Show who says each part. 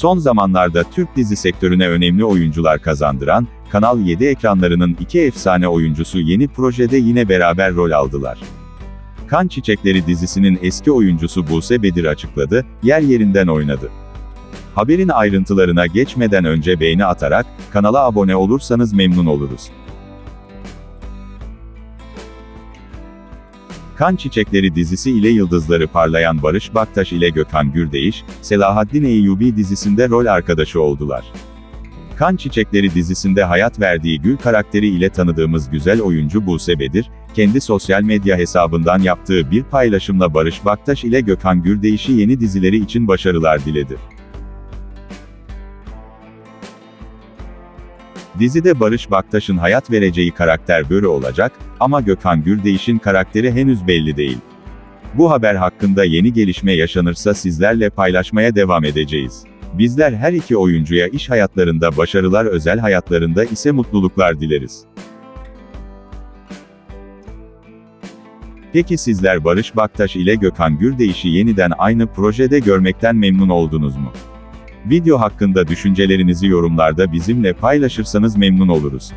Speaker 1: Son zamanlarda Türk dizi sektörüne önemli oyuncular kazandıran, Kanal 7 ekranlarının iki efsane oyuncusu yeni projede yine beraber rol aldılar. Kan Çiçekleri dizisinin eski oyuncusu Buse Bedir açıkladı, yer yerinden oynadı. Haberin ayrıntılarına geçmeden önce beğeni atarak, kanala abone olursanız memnun oluruz. Kan Çiçekleri dizisi ile yıldızları parlayan Barış Baktaş ile Gökhan Gürdeyiş, Selahaddin Eyyubi dizisinde rol arkadaşı oldular. Kan Çiçekleri dizisinde hayat verdiği Gül karakteri ile tanıdığımız güzel oyuncu Buse Bedir, kendi sosyal medya hesabından yaptığı bir paylaşımla Barış Baktaş ile Gökhan Gürdeyiş'i yeni dizileri için başarılar diledi. Dizide Barış Baktaş'ın hayat vereceği karakter Börü olacak, ama Gökhan Gürdeyiş'in karakteri henüz belli değil. Bu haber hakkında yeni gelişme yaşanırsa sizlerle paylaşmaya devam edeceğiz. Bizler her iki oyuncuya iş hayatlarında başarılar özel hayatlarında ise mutluluklar dileriz. Peki sizler Barış Baktaş ile Gökhan Gürdeyiş'i yeniden aynı projede görmekten memnun oldunuz mu? Video hakkında düşüncelerinizi yorumlarda bizimle paylaşırsanız memnun oluruz.